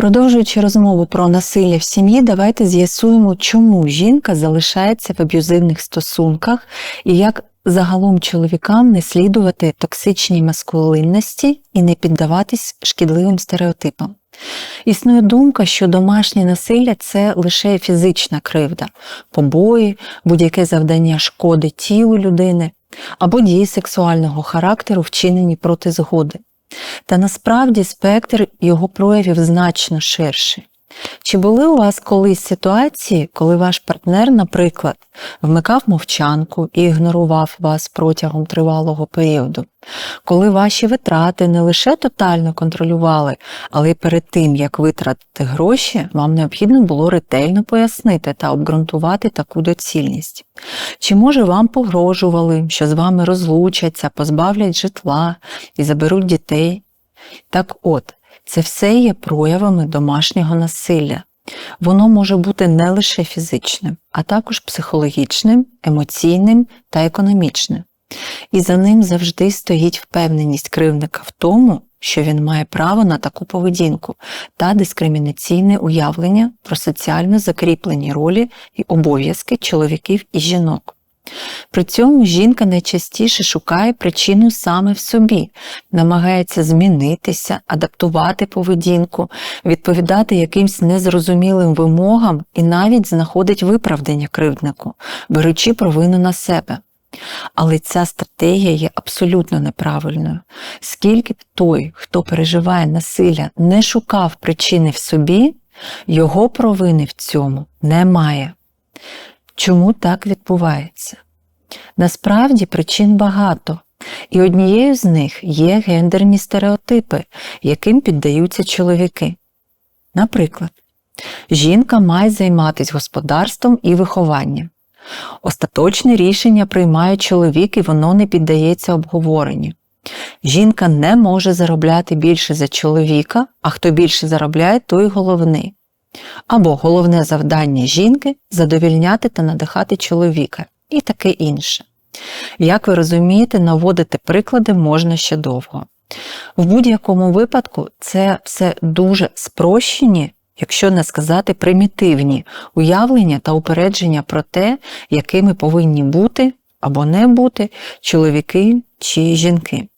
Продовжуючи розмову про насилля в сім'ї, давайте з'ясуємо, чому жінка залишається в аб'юзивних стосунках і як загалом чоловікам не слідувати токсичній маскулинності і не піддаватись шкідливим стереотипам. Існує думка, що домашнє насилля це лише фізична кривда, побої, будь-яке завдання шкоди тілу людини або дії сексуального характеру, вчинені проти згоди. Та насправді спектр його проявів значно ширший. Чи були у вас колись ситуації, коли ваш партнер, наприклад, вмикав мовчанку і ігнорував вас протягом тривалого періоду, коли ваші витрати не лише тотально контролювали, але й перед тим, як витратити гроші, вам необхідно було ретельно пояснити та обґрунтувати таку доцільність? Чи може вам погрожували, що з вами розлучаться, позбавлять житла і заберуть дітей? Так от, це все є проявами домашнього насилля. Воно може бути не лише фізичним, а також психологічним, емоційним та економічним. І за ним завжди стоїть впевненість кривника в тому, що він має право на таку поведінку та дискримінаційне уявлення про соціально закріплені ролі і обов'язки чоловіків і жінок. При цьому жінка найчастіше шукає причину саме в собі, намагається змінитися, адаптувати поведінку, відповідати якимсь незрозумілим вимогам і навіть знаходить виправдання кривднику, беручи провину на себе. Але ця стратегія є абсолютно неправильною. Скільки б той, хто переживає насилля, не шукав причини в собі, його провини в цьому немає. Чому так відбувається? Насправді причин багато, і однією з них є гендерні стереотипи, яким піддаються чоловіки. Наприклад, жінка має займатися господарством і вихованням. Остаточне рішення приймає чоловік і воно не піддається обговоренню. Жінка не може заробляти більше за чоловіка, а хто більше заробляє, той головний. Або головне завдання жінки задовільняти та надихати чоловіка і таке інше. Як ви розумієте, наводити приклади можна ще довго. В будь-якому випадку це все дуже спрощені, якщо не сказати примітивні уявлення та упередження про те, якими повинні бути або не бути чоловіки чи жінки.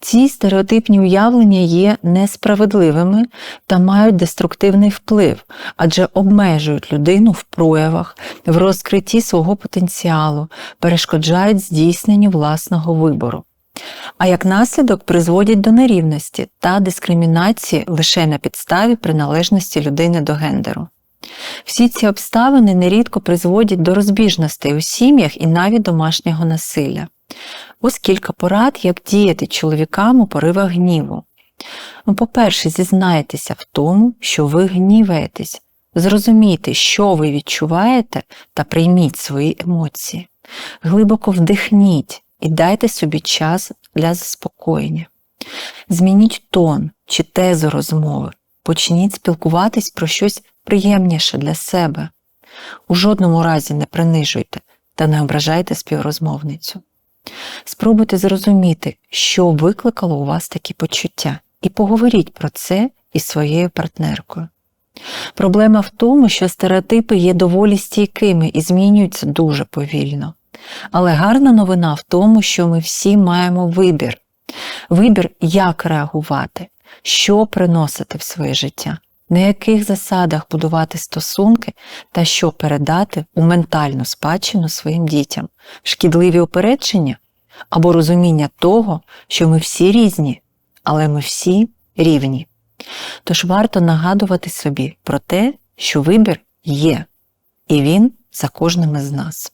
Ці стереотипні уявлення є несправедливими та мають деструктивний вплив, адже обмежують людину в проявах, в розкритті свого потенціалу, перешкоджають здійсненню власного вибору. А як наслідок призводять до нерівності та дискримінації лише на підставі приналежності людини до гендеру. Всі ці обставини нерідко призводять до розбіжностей у сім'ях і навіть домашнього насилля. Ось кілька порад, як діяти чоловікам у поривах гніву. Ну, По-перше, зізнайтеся в тому, що ви гніваєтесь. Зрозумійте, що ви відчуваєте, та прийміть свої емоції. Глибоко вдихніть і дайте собі час для заспокоєння. Змініть тон чи тезу розмови, почніть спілкуватись про щось приємніше для себе. У жодному разі не принижуйте та не ображайте співрозмовницю. Спробуйте зрозуміти, що викликало у вас такі почуття, і поговоріть про це із своєю партнеркою. Проблема в тому, що стереотипи є доволі стійкими і змінюються дуже повільно. Але гарна новина в тому, що ми всі маємо вибір. Вибір, як реагувати, що приносити в своє життя, на яких засадах будувати стосунки та що передати у ментальну спадщину своїм дітям, шкідливі упередження або розуміння того, що ми всі різні, але ми всі рівні. Тож варто нагадувати собі про те, що вибір є, і він за кожним із нас.